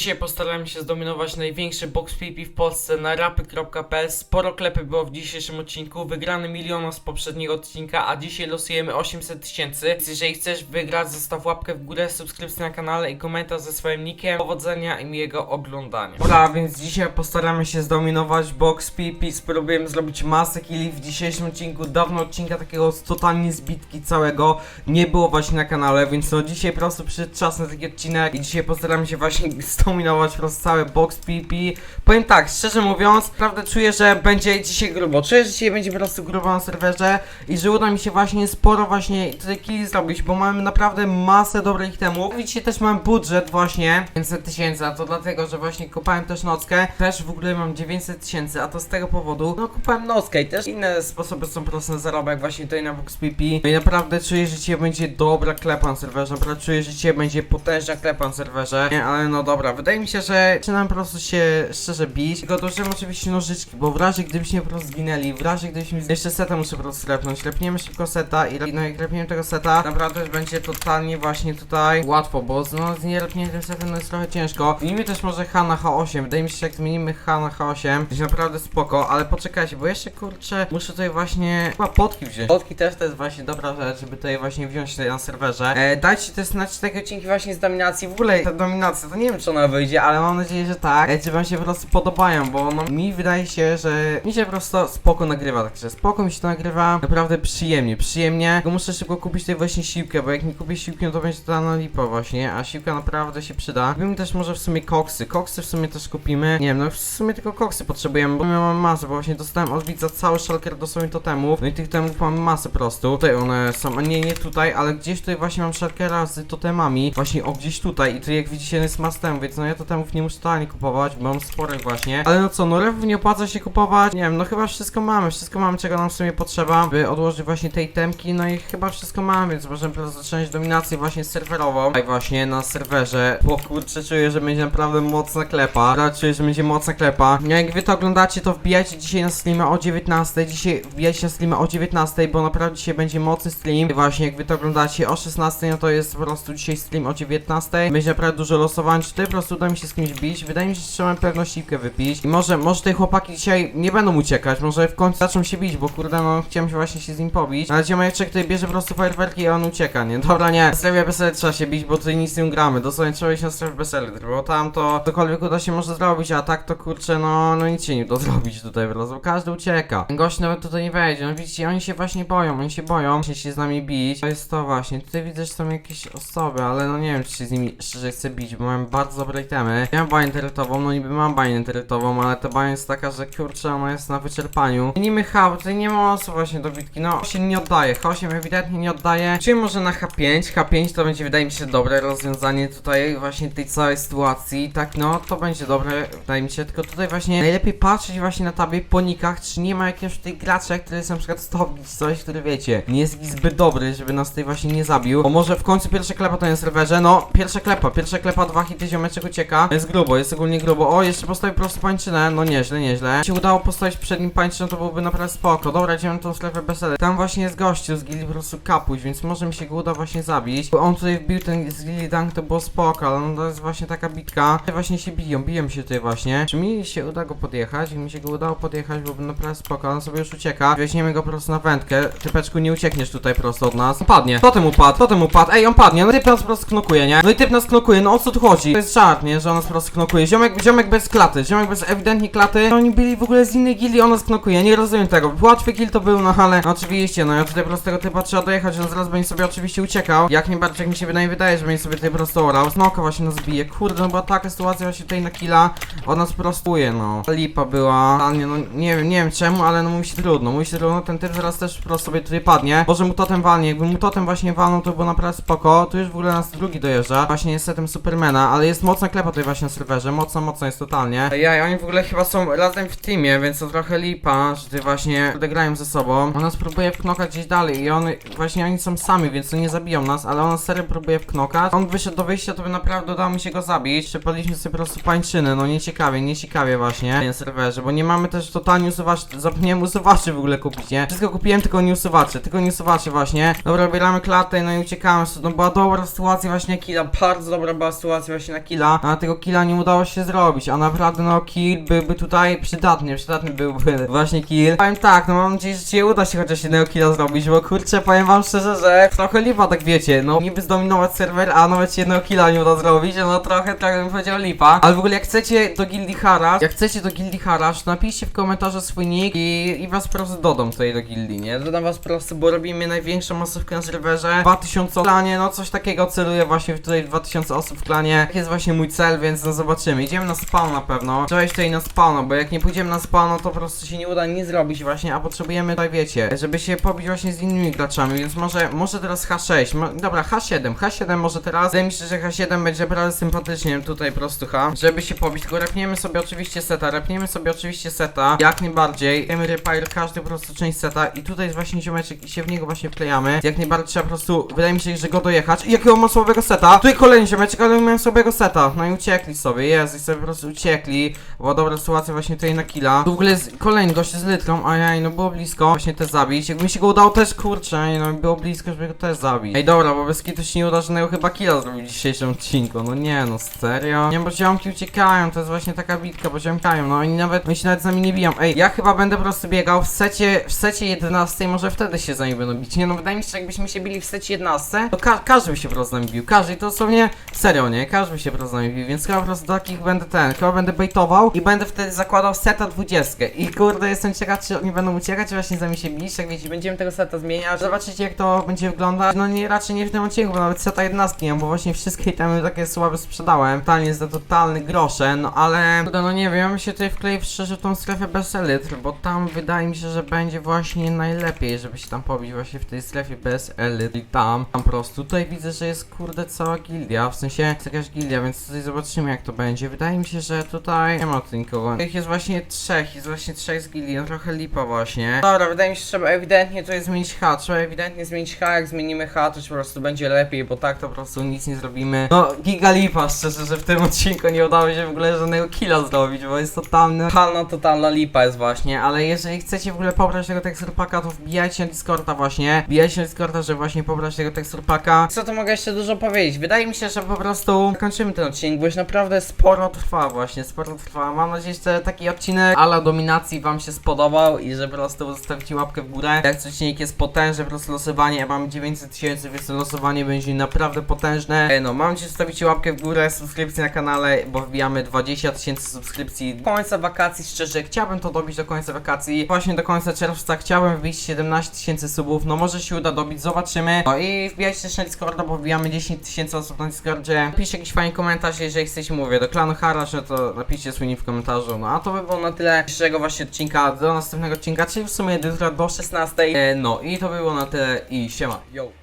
Dzisiaj postarałem się zdominować największy box PP w Polsce na rapy.pl. Sporo klepy było w dzisiejszym odcinku. Wygrany miliona z poprzedniego odcinka, a dzisiaj losujemy 800 tysięcy. Więc jeżeli chcesz wygrać, zostaw łapkę w górę, subskrypcję na kanale i komentarz ze swoim nickiem. Powodzenia i miłego oglądania. Dobra, więc dzisiaj postaramy się zdominować box PP. Spróbujemy zrobić masę killi w dzisiejszym odcinku. Dawno odcinka takiego z totalnie zbitki całego nie było właśnie na kanale, więc no dzisiaj po prostu przyszedł czas na taki odcinek i dzisiaj postaramy się właśnie zdominować po prostu cały box PP. Powiem tak, szczerze mówiąc, naprawdę czuję, że będzie dzisiaj grubo. Czuję, że dzisiaj będzie po prostu grubo na serwerze i że uda mi się właśnie sporo właśnie tutaj killi zrobić, bo mamy naprawdę masę dobrych temów. Widzicie, też mam budżet właśnie 500 tysięcy, a to dlatego, że właśnie kupałem też nockę. Też w ogóle mam 900 tysięcy, a to z tego powodu, no kupałem nockę i też inne sposoby są po prostu na zarobek właśnie tutaj na box PP. No i naprawdę czuję, że dzisiaj będzie dobra klepa na serwerze, naprawdę czuję, że dzisiaj będzie potężna klepa na serwerze. Nie, ale no dobra, wydaje mi się, że zaczynam po prostu się szczerze bić. Tylko dożyłem oczywiście nożyczki, bo w razie gdybyśmy po prostu zginęli, w razie gdybyśmy jeszcze seta muszę po prostu lepnąć. Lepniemy szybko seta i no jak lepniemy tego seta, naprawdę będzie totalnie właśnie tutaj łatwo, bo no z nie lepnięciem tym setem no jest trochę ciężko. Zmienimy też może H na H8, wydaje mi się, że jak zmienimy H na H8, będzie naprawdę spoko, ale poczekajcie, bo jeszcze kurczę, muszę tutaj właśnie chyba potki wziąć. Potki też to jest właśnie dobra rzecz, żeby tutaj właśnie wziąć na serwerze. E, dajcie też znać takie odcinki właśnie z dominacji. W ogóle ta dominacja, to nie wiem czy ona wyjdzie, ale mam nadzieję, że tak. E, czy wam się po prostu podobają, bo no mi wydaje się, że mi się po prostu spoko nagrywa, także spoko mi się to nagrywa, naprawdę przyjemnie, przyjemnie. Tylko muszę szybko kupić tutaj właśnie siłkę, bo jak nie kupię siłki, no to będzie to na lipo właśnie, a siłka naprawdę się przyda. Kupimy też może w sumie koksy, koksy w sumie też kupimy. Nie wiem, no w sumie tylko koksy potrzebujemy, bo my mamy masę, bo właśnie dostałem od widza cały szalker dosłownie totemów. No i tych totemów mamy masę po prostu. Tutaj one są, nie, nie tutaj, ale gdzieś tutaj właśnie mam szalkera z totemami. Właśnie o gdzieś tutaj i tu jak widzicie jest mas temu, więc no ja totemów nie muszę totalnie kupować, bo mam sporych właśnie. Ale no co, no rewów nie opłaca się kupować. Nie wiem, no chyba wszystko mamy, wszystko mamy, czego nam w sumie potrzeba, by odłożyć właśnie tej temki, no i chyba wszystko mamy, więc możemy teraz zacząć dominację właśnie serwerową. Tutaj właśnie na serwerze, bo kurczę czuję, że będzie naprawdę mocna klepa. Teraz czuję, że będzie mocna klepa. No jak wy to oglądacie, to wbijajcie dzisiaj na streama o 19. Dzisiaj wbijajcie na streama o 19, bo naprawdę dzisiaj będzie mocny stream. Właśnie jak wy to oglądacie o 16, no to jest po prostu dzisiaj stream o 19. Będzie naprawdę dużo losowań. Czy po prostu uda mi się z kimś bić? Wydaje mi się, że trzeba pewno siłkę wypić. I może, może te chłopaki dzisiaj nie będą uciekać, może w końcu zaczną się bić, bo kurde, no chciałem się właśnie się z nim pobić. Ale ziomeczek tutaj bierze po prostu fajerwerki i on ucieka, nie? Dobra, nie. Strefie BSL trzeba się bić, bo tutaj nic nie gramy. Dosłownie trzeba iść na strefę BSL, bo tam to cokolwiek uda się może zrobić, a tak to kurczę, no, no nic się nie uda zrobić tutaj prostu. Każdy ucieka. Ten gość nawet tutaj nie wejdzie. No widzicie, oni się właśnie boją, oni się boją właśnie się z nami bić. To jest to właśnie. Tutaj widzę, że są jakieś osoby, ale no nie wiem, czy się z nimi szczerze chcę bić, bo mam bardzo dobre itemy. Ja mam banię internetową, no niby mam banię internetową, ale ta bania jest taka, że kurczę, ona jest na wyczerpaniu. Zmienimy H, bo tutaj nie ma osób właśnie do bitki. No, się nie oddaje. H8 ewidentnie nie oddaje. Czyli może na H5. H5 to będzie, wydaje mi się, dobre rozwiązanie tutaj właśnie tej całej sytuacji. Tak, no, to będzie dobre, wydaje mi się. Tylko tutaj właśnie najlepiej patrzeć właśnie na tabie po nikach, czy nie ma jakiegoś tutaj gracza, który jest na przykład stopnić coś, który wiecie, nie jest zbyt dobry, żeby nas tutaj właśnie nie zabił. Bo może w końcu pierwsza klepa to jest serwerze. No, pierwsza klepa, pierwsza klepa, dwa hity, ziomeczek ucieka. Jest grubo, jest ogólnie grubo. O, jeszcze postawił po prostu pańczynę. No nieźle, nieźle. Się udało postawić przed nim pańczynę, to byłoby naprawdę spoko. Dobra, idziemy tą strefę BSL. Tam właśnie jest gościu z gili po prostu kapuś, więc może mi się go uda właśnie zabić. Bo on tutaj wbił ten z gili dunk, to było spoko, ale no to jest właśnie taka bitka. Tutaj właśnie się biją, biją się tutaj właśnie. Czy mi się uda go podjechać? Jak mi się go udało podjechać, byłoby naprawdę spoko. On sobie już ucieka. Weźmiemy go po prostu na wędkę. Typeczku, nie uciekniesz tutaj prosto od nas. On padnie. Potem upadł, potem upadł. Ej, on padnie. No typ nas po prostu knokuje, nie? No i typ nas knokuje, no o co tu chodzi? To jest nie? Że on nas po prostu knokuje. Ziomek, ziomek bez klaty, ziomek bez ewidentnie klaty. Oni byli w ogóle z innej gili, on nas knokuje. Nie rozumiem tego. Łatwy kill to był, no ale no, oczywiście, no ja tutaj po prostu tego typa trzeba dojechać, on zaraz będzie sobie oczywiście uciekał. Jak najbardziej, jak mi się wydaje, wydaje, że będzie sobie tutaj po prostu orał. Snoka właśnie nas bije. Kurde, no była taka sytuacja właśnie tutaj na killa. On nas prostuje, no. Lipa była. Totalnie, no nie wiem, nie wiem czemu, ale no mówi się trudno. Mówi się trudno, ten typ zaraz też po prostu sobie tutaj padnie. Może mu totem walnie. Jakby mu totem właśnie walnął, to było naprawdę spoko. Tu już w ogóle nas drugi dojeżdża. Właśnie setem Supermana, ale jest mocna klepa tutaj właśnie na serwerze. Mocno, mocno jest totalnie. Jaj, oni w ogóle chyba są razem w teamie, więc to trochę lipa, że tutaj właśnie kurde, grają ze sobą. On nas próbuje wknokać gdzieś dalej i on właśnie oni są sami, więc to nie zabiją nas, ale on serio próbuje wknokać. On wyszedł do wyjścia, to by naprawdę udało mi się go zabić. Przepadliśmy sobie po prostu pańczyny, no nieciekawie, nieciekawie właśnie na serwerze, bo nie mamy też totalnie usuwaczy, zapomniałem usuwaczy w ogóle kupić, nie? Wszystko kupiłem, tylko nie usuwaczy, tylko nie usuwaczy właśnie. Dobra, bieramy klatę, no i uciekamy, no była dobra sytuacja właśnie na killa, bardzo dobra była sytuacja właśnie na killa. A tego killa nie udało się zrobić, a naprawdę no kill byłby tutaj przydatny, przydatny byłby właśnie kill. Powiem tak, no mam nadzieję, że ci uda się chociaż jednego killa zrobić, bo kurczę, powiem wam szczerze, że trochę lipa, tak wiecie, no niby zdominować serwer, a nawet jednego killa nie uda zrobić, no trochę, trochę bym powiedział lipa. Ale w ogóle jak chcecie do Gildii Harasz, jak chcecie do Gildii Harasz, napiszcie w komentarzu swój nick i, i was po prostu dodam tutaj do Gildii, nie? Dodam was po prostu, bo robimy największą masówkę na serwerze, 2000 w klanie, no coś takiego celuję właśnie tutaj 2000 osób w klanie. Tak jest właśnie mój cel, więc no zobaczymy. Idziemy na spawn na pewno. Trzeba iść tutaj na spawn, bo jak nie pójdziemy na spawn, no to po prostu się nie uda nic zrobić właśnie, a potrzebujemy tutaj wiecie, żeby się pobić właśnie z innymi graczami, więc może, może teraz H6, mo dobra H7, H7 może teraz, wydaje mi się, że H7 będzie naprawdę sympatycznie tutaj prostu H, żeby się pobić, tylko repniemy sobie oczywiście seta, repniemy sobie oczywiście seta, jak najbardziej, wiemy repair każdy po prostu część seta i tutaj jest właśnie ziomeczek i się w niego właśnie wklejamy, jak najbardziej trzeba po prostu, wydaje mi się, że go dojechać, I jakiego ma słabego seta, tutaj kolejny ziomeczek, ale mają słabego seta, no i uciekli sobie, jest, i sobie po prostu uciekli, była dobra sytuacja właśnie tutaj na killa, tu w ogóle jest kolejny gość z litrą, ajaj, no było blisko właśnie też zabić, jakby mi się go udało też, kurczę, no było blisko, żeby go też zabić. Ej, dobra, bo bez kitu się nie uda żadnego chyba killa zrobić w dzisiejszym odcinku, no nie, no serio? Nie, bo ziomki uciekają, to jest właśnie taka bitka, bo ziomkają, no oni nawet, oni się nawet z nami nie biją. Ej, ja chyba będę po prostu biegał w secie, w secie 11, może wtedy się z nami będą bić. Nie no, wydaje mi się, że jakbyśmy się bili w secie 11, to ka każdy by się po prostu z nami bił, każdy, to dosłownie, serio, nie? Każdy by się po prostu z nami więc chyba po prostu takich będę ten, chyba będę baitował i będę wtedy zakładał seta 20 i kurde, jestem ciekaw, czy oni będą uciekać, czy właśnie z nami się bić, jak wiecie, będziemy tego seta zmieniać, zobaczycie jak to będzie wyglądać, no nie, raczej nie w tym odcinku, bo nawet seta 11 nie bo właśnie wszystkie itemy takie słabe sprzedałem, totalnie za totalny grosze, no ale, kurde, no nie wiem, ja się tutaj wkleił szczerze w tą strefę bez elitr, bo tam wydaje mi się, że będzie właśnie najlepiej, żeby się tam pobić właśnie w tej strefie bez elit. I tam, tam po prostu, tutaj widzę, że jest kurde cała gildia, w sensie jest jakaś gildia, więc tutaj zobaczymy jak to będzie, wydaje mi się, że tutaj nie ma tu nikogo, ich jest właśnie trzech, jest właśnie trzech z gildii, no trochę lipa właśnie. Dobra, wydaje mi się, że trzeba ewidentnie tutaj zmienić H, trzeba ewidentnie zmienić H, jak zmienimy H, to po prostu będzie lepiej, bo tak to po prostu nic nie zrobimy. No, giga lipa, szczerze, że w tym odcinku nie udało się w ogóle żadnego killa zrobić, bo jest totalny, totalna, totalna lipa jest właśnie, ale jeżeli chcecie w ogóle pobrać tego teksturpaka, to wbijajcie na Discorda właśnie, wbijajcie na Discorda, żeby właśnie pobrać tego teksturpaka. Co to mogę jeszcze dużo powiedzieć? Wydaje mi się, że po prostu kończymy ten odcinek, bo już naprawdę sporo trwa właśnie, sporo trwa. Mam nadzieję, że taki odcinek ala dominacji wam się spodobał i że po prostu zostawicie łapkę w górę. Jak odcinek jest potężny, po prostu losowanie, ja mam 900 tysięcy, więc losowanie będzie naprawdę potężne. E, No, mam nadzieję, że zostawicie łapkę w górę, subskrypcję na kanale, bo wbijamy 20 tysięcy subskrypcji do końca wakacji. Szczerze, chciałbym to dobić do końca wakacji. Właśnie do końca czerwca chciałem wbić 17 tysięcy subów, no może się uda dobić, zobaczymy. No i wbijajcie też na Discorda, bo wbijamy 10 tysięcy osób na Discordzie. Napiszcie jakiś fajny komentarz, jeżeli chcecie, mówię, do klanu Harasz, no to napiszcie nick w komentarzu. No a to by było na tyle dzisiejszego właśnie odcinka, do następnego odcinka, czyli w sumie jutro do 16. E, no i to by było na tyle i siema, yo!